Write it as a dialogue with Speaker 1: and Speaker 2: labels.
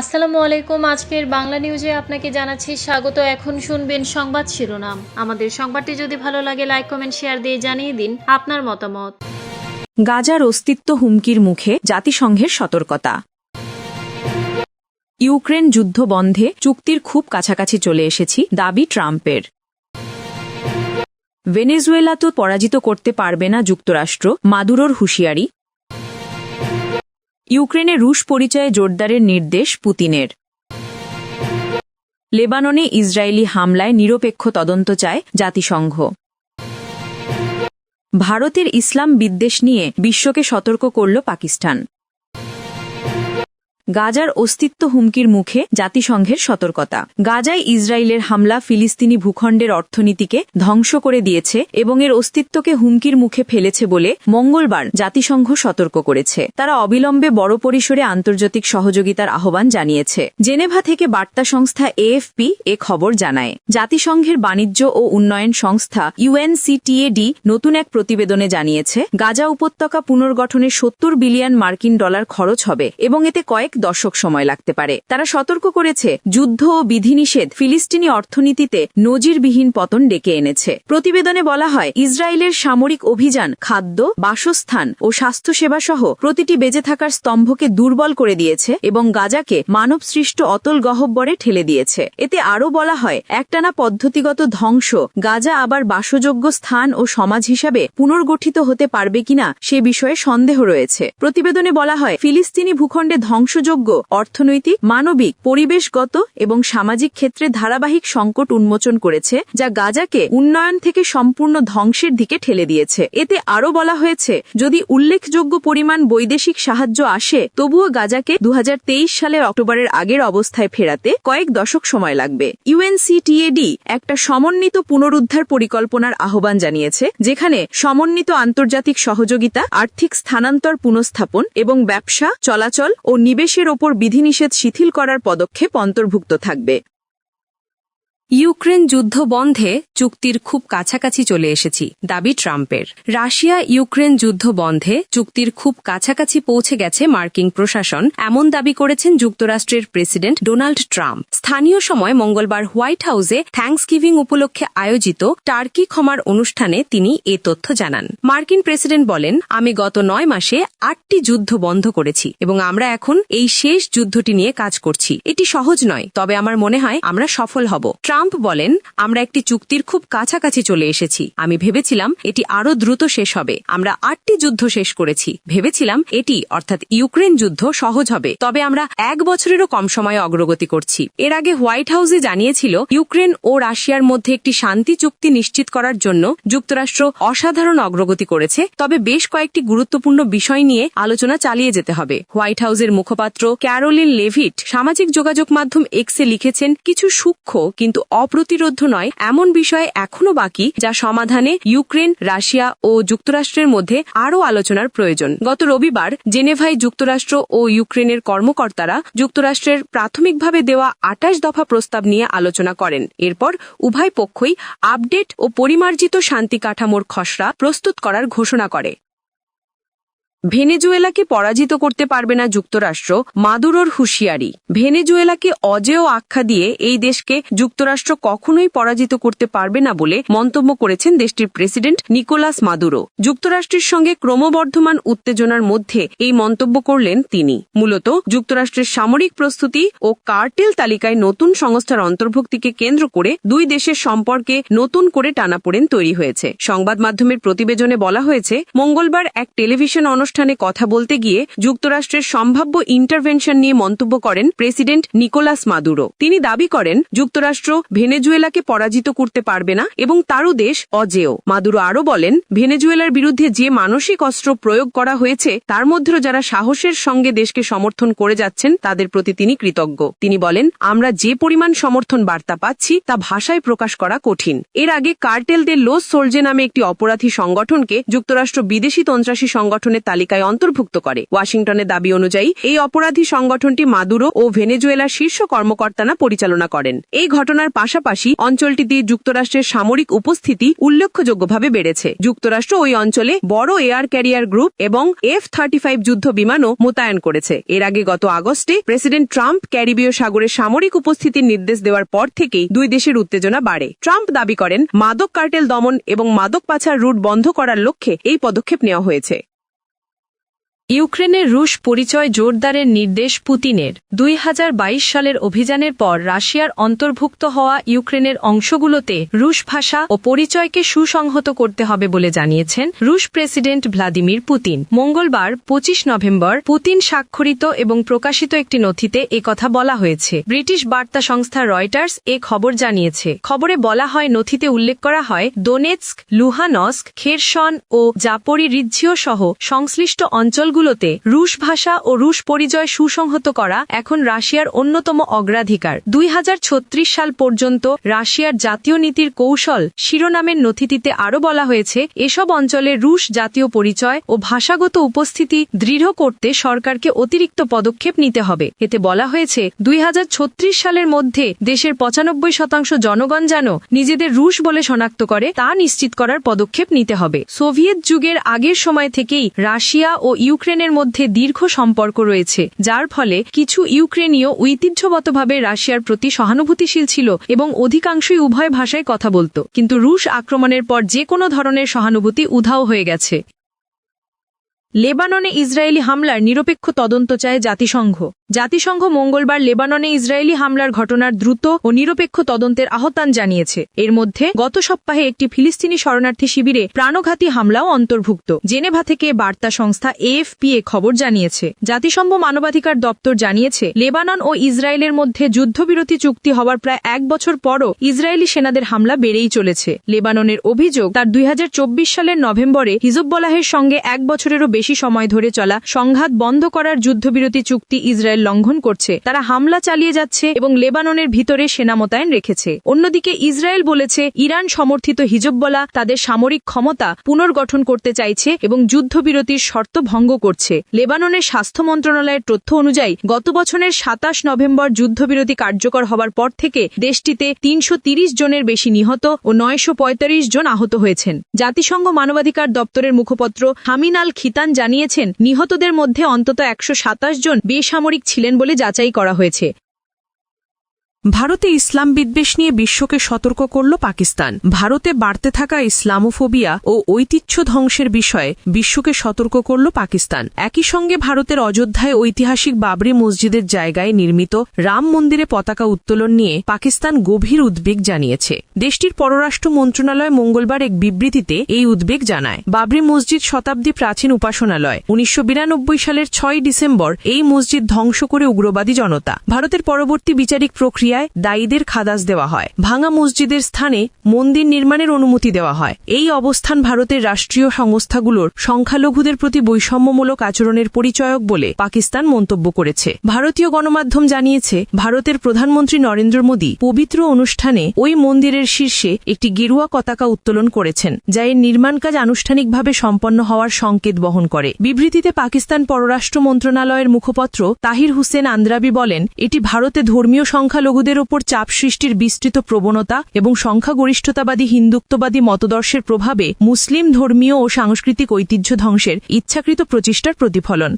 Speaker 1: আসসালামু আলাইকুম। আজকের বাংলা নিউজে আপনাকে জানাচ্ছি স্বাগত। এখন শুনবেন সংবাদ শিরোনাম। আমাদের সংবাদটি যদি ভালো লাগে লাইক কমেন্ট শেয়ার দিয়ে জানিয়ে দিন আপনার মতামত।
Speaker 2: গাজার অস্তিত্ব হুমকির মুখে জাতিসংঘের সতর্কতা। ইউক্রেন যুদ্ধ বন্ধে চুক্তির খুব কাছাকাছি চলে এসেছি দাবি ট্রাম্পের। ভেনেজুয়েলা তো পরাজিত করতে পারবে না যুক্তরাষ্ট্র, মাদুরোর হুঁশিয়ারি ইউক্রেনে রুশ পরিচয়ে জোরদারের নির্দেশ পুতিনের। লেবাননে ইসরায়েলি হামলায় নিরপেক্ষ তদন্ত চায় জাতিসংঘ। ভারতের ইসলাম বিদ্বেষ নিয়ে বিশ্বকে সতর্ক করল পাকিস্তান। গাজার অস্তিত্ব হুমকির মুখে জাতিসংঘের সতর্কতা। গাজায় ইসরায়েলের হামলা ফিলিস্তিনি ভূখণ্ডের অর্থনীতিকে ধ্বংস করে দিয়েছে এবং এর অস্তিত্বকে হুমকির মুখে ফেলেছে বলে মঙ্গলবার জাতিসংঘ সতর্ক করেছে। তারা অবিলম্বে বড় পরিসরে আন্তর্জাতিক সহযোগিতার আহ্বান জানিয়েছে। জেনেভা থেকে বার্তা সংস্থা এএফপি এ খবর জানায়, জাতিসংঘের বাণিজ্য ও উন্নয়ন সংস্থা ইউএনসিটিএডি নতুন এক প্রতিবেদনে জানিয়েছে, গাজা উপত্যকা পুনর্গঠনে সত্তর বিলিয়ন মার্কিন ডলার খরচ হবে এবং এতে কয়েক দশক সময় লাগতে পারে। তারা সতর্ক করেছে, যুদ্ধ ও বিধিনিষেধ ফিলিস্তিনি অর্থনীতিতে নজিরবিহীন পতন ডেকে এনেছে। প্রতিবেদনে বলা হয়, ইসরায়েলের সামরিক অভিযান, খাদ্য, বাসস্থান ও স্বাস্থ্যসেবা সহ প্রতিটি বেঁচে থাকার স্তম্ভকে দুর্বল করে দিয়েছে এবং গাজাকে মানব সৃষ্ট অতল গহব্বরে ঠেলে দিয়েছে। এতে আরও বলা হয়, একটানা পদ্ধতিগত ধ্বংস গাজা আবার বাসযোগ্য স্থান ও সমাজ হিসাবে পুনর্গঠিত হতে পারবে কিনা সে বিষয়ে সন্দেহ রয়েছে। প্রতিবেদনে বলা হয়, ফিলিস্তিনি ভূখণ্ডে ধ্বংসযোগ্য অর্থনৈতিক, মানবিক, পরিবেশগত এবং সামাজিক ক্ষেত্রে ধারাবাহিক সংকট উন্মোচন করেছে, যা গাজাকে উন্নয়ন থেকে সম্পূর্ণ ধ্বংসের দিকে ঠেলে দিয়েছে। এতে আরও বলা হয়েছে, যদি উল্লেখযোগ্য পরিমাণ বৈদেশিক সাহায্য আসে, তবুও গাজাকে দু সালের অক্টোবরের আগের অবস্থায় ফেরাতে কয়েক দশক সময় লাগবে। ইউএনসিটিএডি একটা সমন্বিত পুনরুদ্ধার পরিকল্পনার আহ্বান জানিয়েছে, যেখানে সমন্বিত আন্তর্জাতিক সহযোগিতা, আর্থিক স্থানান্তর পুনঃস্থাপন এবং ব্যবসা, চলাচল ও নিবেশের ওপর বিধিনিষেধ শিথিল করার পদক্ষেপ অন্তর্ভুক্ত থাকবে। ইউক্রেন যুদ্ধ বন্ধে চুক্তির খুব কাছাকাছি চলে এসেছি, দাবি ট্রাম্পের। রাশিয়া ইউক্রেন যুদ্ধ বন্ধে চুক্তির খুব কাছাকাছি পৌঁছে গেছে মার্কিন প্রশাসন, এমন দাবি করেছেন যুক্তরাষ্ট্রের প্রেসিডেন্ট ডোনাল্ড ট্রাম্প। স্থানীয় সময় মঙ্গলবার হোয়াইট হাউসে থ্যাংকসগিভিং উপলক্ষে আয়োজিত টার্কি ক্ষমার অনুষ্ঠানে তিনি এ তথ্য জানান। মার্কিন প্রেসিডেন্ট বলেন, আমি গত নয় মাসে আটটি যুদ্ধ বন্ধ করেছি এবং আমরা এখন এই শেষ যুদ্ধটি নিয়ে কাজ করছি। এটি সহজ নয়, তবে আমার মনে হয় আমরা সফল হব। ট্রাম্প বলেন, আমরা একটি চুক্তির খুব কাছাকাছি চলে এসেছি। আমি ভেবেছিলাম এটি আরও দ্রুত শেষ হবে। আমরা আটটি যুদ্ধ শেষ করেছি। ভেবেছিলাম এটি, অর্থাৎ ইউক্রেন যুদ্ধ, সহজ হবে। তবে আমরা এক বছরেরও কম সময়ে অগ্রগতি করছি। এর আগে হোয়াইট হাউসে জানিয়েছিল, ইউক্রেন ও রাশিয়ার মধ্যে একটি শান্তি চুক্তি নিশ্চিত করার জন্য যুক্তরাষ্ট্র অসাধারণ অগ্রগতি করেছে। তবে বেশ কয়েকটি গুরুত্বপূর্ণ বিষয় নিয়ে আলোচনা চালিয়ে যেতে হবে। হোয়াইট হাউসের মুখপাত্র ক্যারোলিন লেভিট সামাজিক যোগাযোগ মাধ্যম এক্সে লিখেছেন, কিছু সূক্ষ্ম কিন্তু অপ্রতিরোধ্য নয়, এমন বিষয় এখনও বাকি যা সমাধানে ইউক্রেন, রাশিয়া ও যুক্তরাষ্ট্রের মধ্যে আরও আলোচনার প্রয়োজন। গত রবিবার জেনেভায় যুক্তরাষ্ট্র ও ইউক্রেনের কর্মকর্তারা যুক্তরাষ্ট্রের প্রাথমিকভাবে দেওয়া আটাশ দফা প্রস্তাব নিয়ে আলোচনা করেন। এরপর উভয় পক্ষই আপডেট ও পরিমার্জিত শান্তি কাঠামোর খসড়া প্রস্তুত করার ঘোষণা করে। ভেনেজুয়েলাকে পরাজিত করতে পারবে না যুক্তরাষ্ট্র, মাদুরোর হুঁশিয়ারি। ভেনেজুয়েলাকে অজেয় আখ্যা দিয়ে এই দেশকে যুক্তরাষ্ট্র কখনোই পরাজিত করতে পারবে না বলে মন্তব্য করেছেন দেশটির প্রেসিডেন্ট নিকোলাস মাদুরো। যুক্তরাষ্ট্রের সঙ্গে ক্রমবর্ধমান উত্তেজনার মধ্যে এই মন্তব্য করলেন তিনি। মূলত, যুক্তরাষ্ট্রের সামরিক প্রস্তুতি ও কার্টেল তালিকায় নতুন সংস্থার অন্তর্ভুক্তিকে কেন্দ্র করে দুই দেশের সম্পর্কে নতুন করে টানাপোড়েন তৈরি হয়েছে। সংবাদ মাধ্যমের প্রতিবেদনে বলা হয়েছে, মঙ্গলবার এক টেলিভিশন অনুষ্ঠানে কথা বলতে গিয়ে যুক্তরাষ্ট্রের সম্ভাব্য ইন্টারভেনশন নিয়ে মন্তব্য করেন প্রেসিডেন্ট নিকোলাস মাদুরো। তিনি দাবি করেন, যুক্তরাষ্ট্র ভেনেজুয়েলাকে পরাজিত করতে পারবে না এবং তারও দেশ অজেয়। মাদুরো আরও বলেন, ভেনেজুয়েলার বিরুদ্ধে যে মানসিক অস্ত্র প্রয়োগ করা হয়েছে, তার মধ্যেও যারা সাহসের সঙ্গে দেশকে সমর্থন করে যাচ্ছেন, তাদের প্রতি তিনি কৃতজ্ঞ। তিনি বলেন, আমরা যে পরিমাণ সমর্থন বার্তা পাচ্ছি, তা ভাষায় প্রকাশ করা কঠিন। এর আগে কার্টেলদের লোস সোলজে নামে একটি অপরাধী সংগঠনকে যুক্তরাষ্ট্র বিদেশি তন্ত্রাসী সংগঠনের তালিকা
Speaker 3: তালিকায় অন্তর্ভুক্ত করে। ওয়াশিংটনের দাবি অনুযায়ী, এই অপরাধী সংগঠনটি মাদুরো ও ভেনেজুয়েলার শীর্ষ কর্মকর্তারা পরিচালনা করেন। এই ঘটনার পাশাপাশি অঞ্চলটিতে যুক্তরাষ্ট্রের সামরিক উপস্থিতি উল্লেখযোগ্যভাবে বেড়েছে। যুক্তরাষ্ট্র ওই অঞ্চলে বড় এয়ার ক্যারিয়ার গ্রুপ এবং এফ থার্টি ফাইভ যুদ্ধ বিমানও মোতায়েন করেছে। এর আগে গত আগস্টে প্রেসিডেন্ট ট্রাম্প ক্যারিবীয় সাগরে সামরিক উপস্থিতির নির্দেশ দেওয়ার পর থেকেই দুই দেশের উত্তেজনা বাড়ে। ট্রাম্প দাবি করেন, মাদক কার্টেল দমন এবং মাদক পাচার রুট বন্ধ করার লক্ষ্যে এই পদক্ষেপ নেওয়া হয়েছে।
Speaker 2: ইউক্রেনের রুশ পরিচয় জোরদারের নির্দেশ পুতিনের দুই হাজার বাইশ সালের অভিযানের পর রাশিয়ার অন্তর্ভুক্ত হওয়া ইউক্রেনের অংশগুলোতে রুশ ভাষা ও পরিচয়কে সুসংহত করতে হবে বলে জানিয়েছেন রুশ প্রেসিডেন্ট ভ্লাদিমির পুতিন। মঙ্গলবার পঁচিশ নভেম্বর পুতিন স্বাক্ষরিত এবং প্রকাশিত একটি নথিতে কথা বলা হয়েছে। ব্রিটিশ বার্তা সংস্থা রয়টার্স এ খবর জানিয়েছে। খবরে বলা হয়, নথিতে উল্লেখ করা হয়, দোনেৎস্ক, লুহানস্ক, খেরসন ও জাপরি রিজ্জিও সহ সংশ্লিষ্ট অঞ্চলগুলোতে রুশ ভাষা ও রুশ পরিচয় সুসংহত করা এখন রাশিয়ার অন্যতম অগ্রাধিকার। দুই হাজার ছত্রিশ সাল পর্যন্ত রাশিয়ার জাতীয় নীতির কৌশল শিরোনামের নথিটিতে আরও বলা হয়েছে, এসব অঞ্চলে রুশ জাতীয় পরিচয় ও ভাষাগত উপস্থিতি দৃঢ় করতে সরকারকে অতিরিক্ত পদক্ষেপ নিতে হবে। এতে বলা হয়েছে, দুই হাজার ছত্রিশ সালের মধ্যে দেশের পঁচানব্বই শতাংশ জনগণ যেন নিজেদের রুশ বলে শনাক্ত করে, তা নিশ্চিত করার পদক্ষেপ নিতে হবে। সোভিয়েত যুগের আগের সময় থেকেই রাশিয়া ও ইউক্রেনের মধ্যে দীর্ঘ সম্পর্ক রয়েছে, যার ফলে কিছু ইউক্রেনীয় ঐতিহ্যগতভাবে রাশিয়ার প্রতি সহানুভূতিশীল ছিল এবং অধিকাংশই উভয় ভাষায় কথা বলত। কিন্তু রুশ আক্রমণের পর যে কোনো ধরনের সহানুভূতি উধাও হয়ে গেছে। লেবাননে ইসরায়েলি হামলার নিরপেক্ষ তদন্ত চায় জাতিসংঘ। জাতিসংঘ মঙ্গলবার লেবাননে ইসরায়েলি হামলার ঘটনার দ্রুত ও নিরপেক্ষ তদন্তের আহ্বান জানিয়েছে। এর মধ্যে গত সপ্তাহে একটি ফিলিস্তিনি শরণার্থী শিবিরে প্রাণঘাতী হামলাও অন্তর্ভুক্ত। জেনেভা থেকে বার্তা সংস্থা এএফপি এ খবর জানিয়েছে। জাতিসংঘ মানবাধিকার দপ্তর জানিয়েছে, লেবানন ও ইসরায়েলের মধ্যে যুদ্ধবিরতি চুক্তি হওয়ার প্রায় এক বছর পরও ইসরায়েলি সেনাদের হামলা বেড়েই চলেছে। লেবাননের অভিযোগ, তার দুই হাজার চব্বিশ সালের নভেম্বরে হিজুব্বলাহের সঙ্গে এক বছরেরও বেশি সময় ধরে চলা সংঘাত বন্ধ করার যুদ্ধবিরতি চুক্তি ইসরায়েল লঙ্ঘন করছে, তারা হামলা চালিয়ে যাচ্ছে এবং লেবাননের ভিতরে সেনা মোতায়েন রেখেছে। অন্যদিকে ইসরায়েল বলেছে, ইরান সমর্থিত হিজব্বলা তাদের সামরিক ক্ষমতা পুনর্গঠন করতে চাইছে এবং যুদ্ধবিরতির শর্ত ভঙ্গ করছে। লেবাননের স্বাস্থ্য মন্ত্রণালয়ের তথ্য অনুযায়ী, গত বছরের সাতাশ নভেম্বর যুদ্ধবিরতি কার্যকর হওয়ার পর থেকে দেশটিতে তিনশো জনের বেশি নিহত ও নয়শো পঁয়ত্রিশ জন আহত হয়েছেন। জাতিসংঘ মানবাধিকার দপ্তরের মুখপত্র হামিন আল খিতান জানিয়েছেন, নিহতদের মধ্যে অন্তত একশো সাতাশ জন বেসামরিক ছিলেন বলে যাচাই করা হয়েছে।
Speaker 3: ভারতে ইসলাম বিদ্বেষ নিয়ে বিশ্বকে সতর্ক করল পাকিস্তান। ভারতে বাড়তে থাকা ইসলামোফোবিয়া ও ঐতিহ্য ধ্বংসের বিষয়ে বিশ্বকে সতর্ক করল পাকিস্তান। একই সঙ্গে ভারতের অযোধ্যায় ঐতিহাসিক বাবরি মসজিদের জায়গায় নির্মিত রাম মন্দিরে পতাকা উত্তোলন নিয়ে পাকিস্তান গভীর উদ্বেগ জানিয়েছে। দেশটির পররাষ্ট্র মন্ত্রণালয় মঙ্গলবার এক বিবৃতিতে এই উদ্বেগ জানায়। বাবরি মসজিদ শতাব্দী প্রাচীন উপাসনালয়। উনিশশো বিরানব্বই সালের ছয় ডিসেম্বর এই মসজিদ ধ্বংস করে উগ্রবাদী জনতা। ভারতের পরবর্তী বিচারিক প্রক্রিয়ায় দায়ীদের খাদাস দেওয়া হয়। ভাঙা মসজিদের স্থানে মন্দির নির্মাণের অনুমতি দেওয়া হয়। এই অবস্থান ভারতের রাষ্ট্রীয় সংস্থাগুলোর সংখ্যালঘুদের প্রতি বৈষম্যমূলক আচরণের পরিচয়ক বলে পাকিস্তান মন্তব্য করেছে। ভারতীয় গণমাধ্যম জানিয়েছে, ভারতের প্রধানমন্ত্রী নরেন্দ্র মোদী পবিত্র অনুষ্ঠানে ওই মন্দিরের শীর্ষে একটি গেরুয়া পতাকা উত্তোলন করেছেন, যা এর নির্মাণ কাজ আনুষ্ঠানিকভাবে সম্পন্ন হওয়ার সংকেত বহন করে। বিবৃতিতে পাকিস্তান পররাষ্ট্র মন্ত্রণালয়ের মুখপত্র তাহির হুসেন আন্দ্রাবি বলেন, এটি ভারতে ধর্মীয় সংখ্যালঘুদের ওপর চাপ সৃষ্টির বিস্তৃত প্রবণতা এবং সংখ্যাগরিষ্ঠতাবাদী হিন্দুত্ববাদী মতদর্শের প্রভাবে মুসলিম ধর্মীয় ও সাংস্কৃতিক ঐতিহ্য ধ্বংসের ইচ্ছাকৃত প্রচেষ্টার প্রতিফলন।